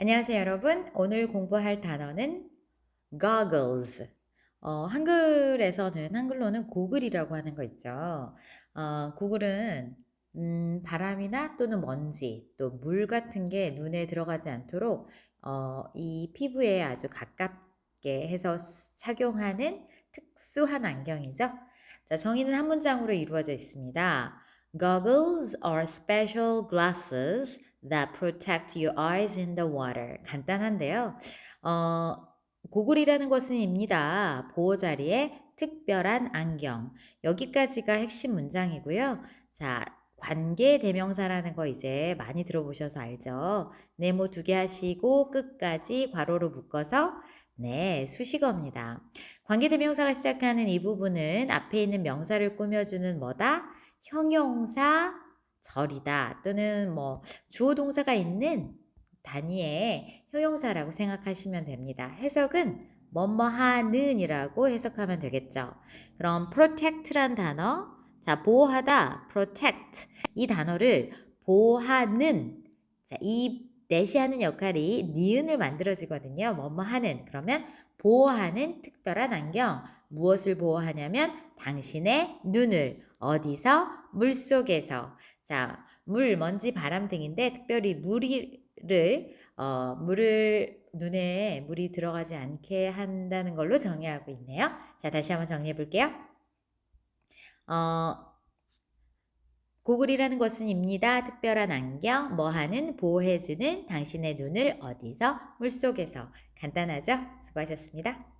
안녕하세요, 여러분. 오늘 공부할 단어는 goggles. 어, 한글에서는 한글로는 고글이라고 하는 거 있죠. 어, 고글은 음, 바람이나 또는 먼지, 또 물 같은 게 눈에 들어가지 않도록 어, 이 피부에 아주 가깝게 해서 쓰- 착용하는 특수한 안경이죠. 자, 정의는 한 문장으로 이루어져 있습니다. Goggles are special glasses that protect your eyes in the water. 간단한데요. 어, 고글이라는 것은 입니다. 보호 자리에 특별한 안경. 여기까지가 핵심 문장이고요. 자, 관계 대명사라는 거 이제 많이 들어보셔서 알죠? 네모 두 개 하시고 끝까지 괄호로 묶어서 네, 수식어입니다. 관계 대명사가 시작하는 이 부분은 앞에 있는 명사를 꾸며주는 뭐다? 형용사 절이다 또는 뭐 주어 동사가 있는 단위의 형용사라고 생각하시면 됩니다. 해석은 뭐뭐 하는이라고 해석하면 되겠죠. 그럼 protect란 단어, 자 보호하다, protect 이 단어를 보호하는, 자 이 내시하는 역할이 니은을 만들어지거든요. 뭐뭐 하는 그러면 보호하는 특별한 안경 무엇을 보호하냐면 당신의 눈을 어디서 물 속에서 자 물, 먼지, 바람 등인데 특별히 물을 어, 물을 눈에 물이 들어가지 않게 한다는 걸로 정의하고 있네요. 자, 다시 한번 정리해 볼게요. 어, 고글이라는 것은 입니다. 특별한 안경, 뭐하는, 보호해주는 당신의 눈을 어디서, 물속에서. 간단하죠? 수고하셨습니다.